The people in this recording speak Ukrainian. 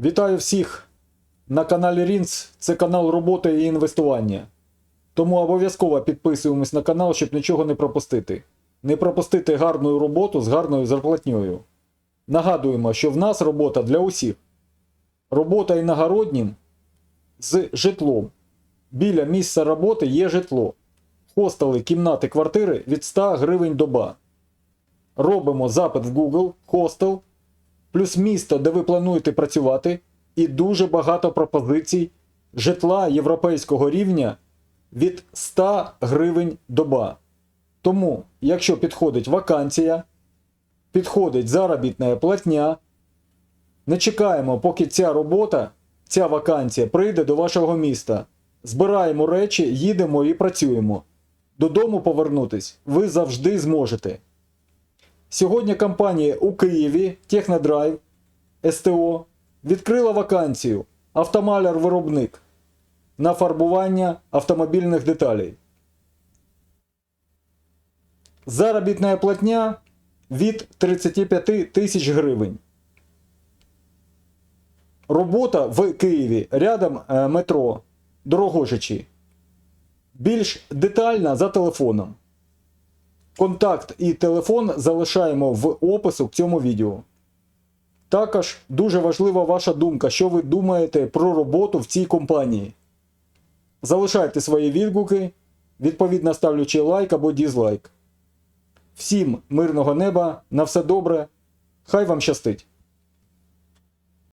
Вітаю всіх на каналі Рінц. Це канал роботи і інвестування. Тому обов'язково підписуємось на канал, щоб нічого не пропустити. Не пропустити гарну роботу з гарною зарплатньою. Нагадуємо, що в нас робота для усіх. Робота іногороднім з житлом. Біля місця роботи є житло. Хостели, кімнати, квартири від 100 гривень доба. Робимо запит в Google, хостел, плюс місто, де ви плануєте працювати, і дуже багато пропозицій житла європейського рівня від 100 гривень доба. Тому, якщо підходить вакансія, підходить заробітна платня, не чекаємо, поки ця робота, ця вакансія прийде до вашого міста. Збираємо речі, їдемо і працюємо. Додому повернутись ви завжди зможете. Сьогодні компанія у Києві Технодрайв СТО відкрила вакансію автомаляр-виробник на фарбування автомобільних деталей. Заробітна платня від 35 тисяч гривень. Робота в Києві рядом е, метро Дорогожичі. Більш детальна за телефоном. Контакт і телефон залишаємо в опису к цьому відео. Також дуже важлива ваша думка, що ви думаєте про роботу в цій компанії. Залишайте свої відгуки, відповідно ставлячи лайк або дізлайк. Всім мирного неба, на все добре, хай вам щастить!